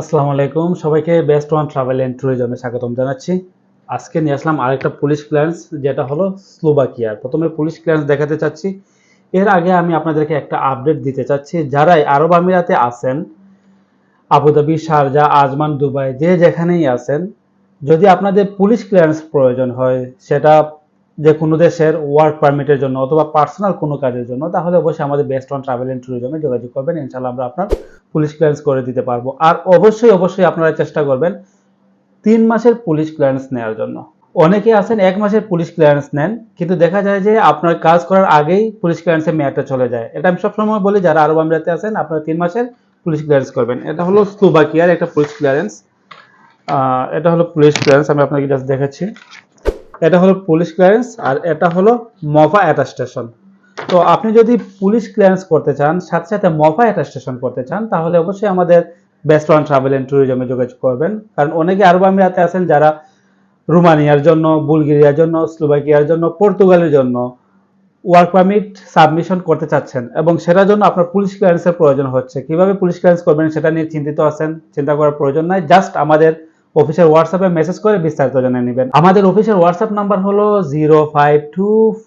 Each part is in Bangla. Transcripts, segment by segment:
আসসালামু আলাইকুম। সবাইকে বেস্ট ওয়ান ট্রাভেল অ্যান্ড ট্যুরিজমে স্বাগতম জানাচ্ছি। আজকে নিয়ে আসলাম আরেকটা পুলিশ ক্লিয়ারেন্স, যেটা হলো স্লোভাকিয়ার। প্রথমে পুলিশ ক্লিয়ারেন্স দেখাতে চাচ্ছি। এর আগে আমি আপনাদেরকে একটা আপডেট দিতে চাচ্ছি। যারাই আরব আমিরাতে আছেন, আবুধাবি, শারজা, আজমান, দুবাই, যে যেখানেই আছেন, যদি আপনাদের পুলিশ ক্লিয়ারেন্স প্রয়োজন হয়, সেটা যে কোনো দেশের ওয়ার্ক পারমিটের জন্য অথবা পার্সোনাল কোনো কাজের জন্য, তাহলে অবশ্যই আমাদের বেস্ট অন ট্রাভেল অ্যান্ড ট্যুরিজমে যোগাযোগ করবেন। ইনশাল্লাহ আমরা আপনার পুলিশ ক্লিয়ারেন্স করে দিতে পারব। আর অবশ্যই অবশ্যই আপনারা চেষ্টা করবেন তিন মাসের পুলিশ ক্লিয়ারেন্স নেওয়ার জন্য। অনেকে আছেন এক মাসের পুলিশ ক্লিয়ারেন্স নেন, কিন্তু দেখা যায় যে আপনার কাজ করার আগেই পুলিশ ক্লিয়ারেন্সের মেয়াদটা চলে যায়। এটা আমি সবসময় বলি, যারা আরব আমিরাতে আছেন, আপনারা তিন মাসের পুলিশ ক্লিয়ারেন্স করবেন। এটা হলো স্লোভাকিয়ার একটা পুলিশ ক্লিয়ারেন্স এটা হলো পুলিশ ক্লিয়ারেন্স আমি আপনাকে জাস্ট দেখাচ্ছি। এটা হলো পুলিশ ক্লিয়ারেন্স আর এটা হলো মফা অ্যাটাস্টেশন তো আপনি যদি পুলিশ ক্লিয়ারেন্স করতে চান, সাথে সাথে মফা অ্যাটাস্টেশন করতে চান, তাহলে অবশ্যই আমাদের বেস্ট ওয়ান ট্রাভেল অ্যান্ড ট্যুরিজমে যোগাযোগ করবেন। কারণ অনেকে আরব আমিরাতে আছেন যারা রোমানিয়ার জন্য, বুলগেরিয়ার জন্য, স্লোভাকিয়ার জন্য, পর্তুগালের জন্য ওয়ার্ক পারমিট সাবমিশন করতে চাচ্ছেন এবং সেটার জন্য আপনার পুলিশ ক্লিয়ারেন্সের প্রয়োজন হচ্ছে। কীভাবে পুলিশ ক্লিয়ারেন্স করবেন সেটা নিয়ে চিন্তিত আছেন, চিন্তা করার প্রয়োজন নাই। জাস্ট আমাদের অফিসের হোয়াটসঅ্যাপে মেসেজ করে বিস্তারিত জেনে নেবেন। আমাদের অফিসের হোয়াটসঅ্যাপ নাম্বার হলো zero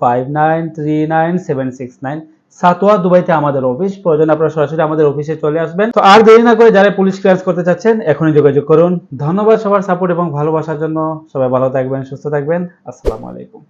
five nine three nine seven six nine সাতোয়া দুবাইতে আমাদের অফিস। প্রয়োজন আপনারা সরাসরি আমাদের অফিসে চলে আসবেন। তো আর দেরি না করে যারা পুলিশ ক্লিয়ারেন্স করতে চাচ্ছেন, এখনই যোগাযোগ করুন। ধন্যবাদ সবার সাপোর্ট এবং ভালোবাসার জন্য। সবাই ভালো থাকবেন, সুস্থ থাকবেন। আসসালামু আলাইকুম।